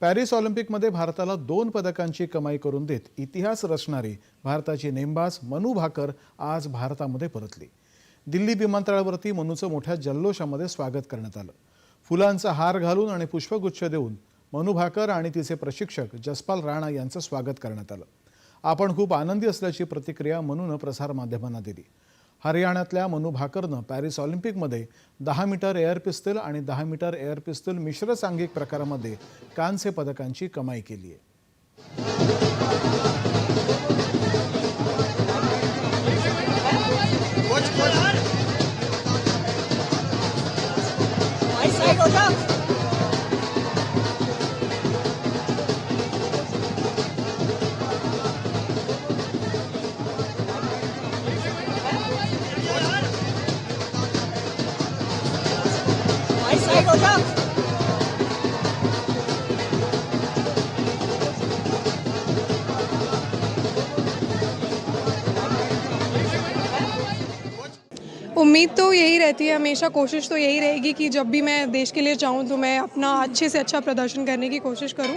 Paris ऑलिम्पिकमध्ये भारताला दोन पदकांची कमाई करून देत इतिहास रचणारी भारताची नेमबाज मनू भाकर आज भारतामध्ये परतली. दिल्ली विमानतळावरती मनूचं मोठ्या जल्लोषामध्ये स्वागत करण्यात आलं. फुलांचा हार घालून आणि पुष्पगुच्छ देऊन मनू भाकर आणि तिचे प्रशिक्षक जसपाल राणा यांचं स्वागत करण्यात आलं. आपण खूप आनंदी असल्याची प्रतिक्रिया मनूनं प्रसारमाध्यमांना दिली. हरियाणातल्या मनू भाकरनं पॅरिस ऑलिम्पिकमध्ये दहा मीटर एअर पिस्तल आणि दहा मीटर एअर पिस्तल मिश्र सांघिक प्रकारामध्ये कांस्य पदकांची कमाई केली आहे. उम्मीद तो यही रहती है हमेशा, कोशिश तो यही रहेगी कि जब भी मैं देश के लिए जाऊँ तो मैं अपना अच्छे से अच्छा प्रदर्शन करने की कोशिश करूँ।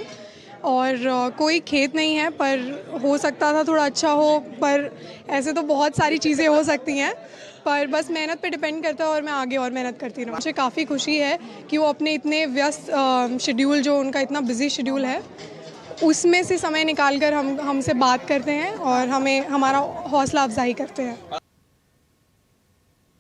और कोई खेत नहीं है, पर हो सकता था थोड़ा अच्छा हो, पर ऐसे तो बहुत सारी चीज़ें हो सकती हैं। पर बस मेहनत पे डिपेंड करता है और मैं आगे और मेहनत करती रहूँ। मुझे काफ़ी खुशी है कि वो अपने इतने व्यस्त शेड्यूल, जो उनका इतना बिज़ी शेड्यूल है, उसमें से समय निकाल कर हम, हमसे बात करते हैं और हमें, हमारा हौसला अफजाई करते हैं।